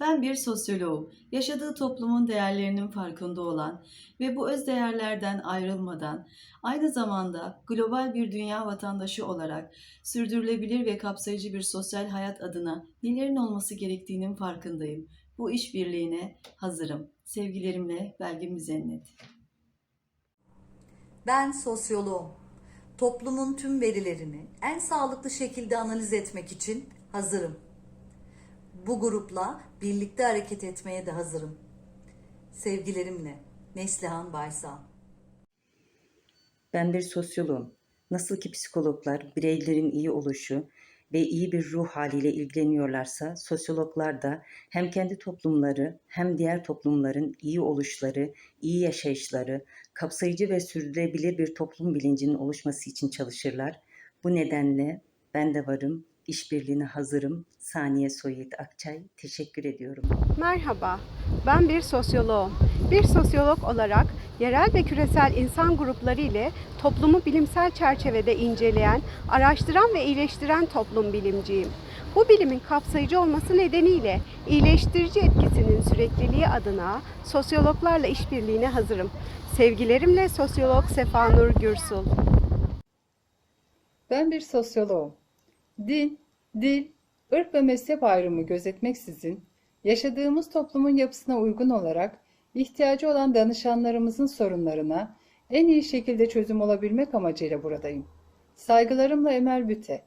Ben bir sosyoloğum. Yaşadığı toplumun değerlerinin farkında olan ve bu öz değerlerden ayrılmadan aynı zamanda global bir dünya vatandaşı olarak sürdürülebilir ve kapsayıcı bir sosyal hayat adına nelerin olması gerektiğinin farkındayım. Bu işbirliğine hazırım. Sevgilerimle Belgin Müzennet. Ben sosyoloğum. Toplumun tüm verilerini en sağlıklı şekilde analiz etmek için hazırım. Bu grupla birlikte hareket etmeye de hazırım. Sevgilerimle Neslihan Baysal. Ben bir sosyoloğum. Nasıl ki psikologlar bireylerin iyi oluşu ve iyi bir ruh haliyle ilgileniyorlarsa sosyologlar da hem kendi toplumları hem diğer toplumların iyi oluşları, iyi yaşayışları, kapsayıcı ve sürdürülebilir bir toplum bilincinin oluşması için çalışırlar. Bu nedenle ben de varım, işbirliğine hazırım. Saniye Soyit Akçay, teşekkür ediyorum. Merhaba, ben bir sosyoloğum. Bir sosyolog olarak yerel ve küresel insan grupları ile toplumu bilimsel çerçevede inceleyen, araştıran ve iyileştiren toplum bilimciyim. Bu bilimin kapsayıcı olması nedeniyle iyileştirici etkisinin sürekliliği adına sosyologlarla işbirliğine hazırım. Sevgilerimle sosyolog Sefanur Gürsul. Ben bir sosyoloğum. Din, dil, ırk ve mezhep ayrımı gözetmeksizin yaşadığımız toplumun yapısına uygun olarak ihtiyacı olan danışanlarımızın sorunlarına en iyi şekilde çözüm olabilmek amacıyla buradayım. Saygılarımla Emel Büte.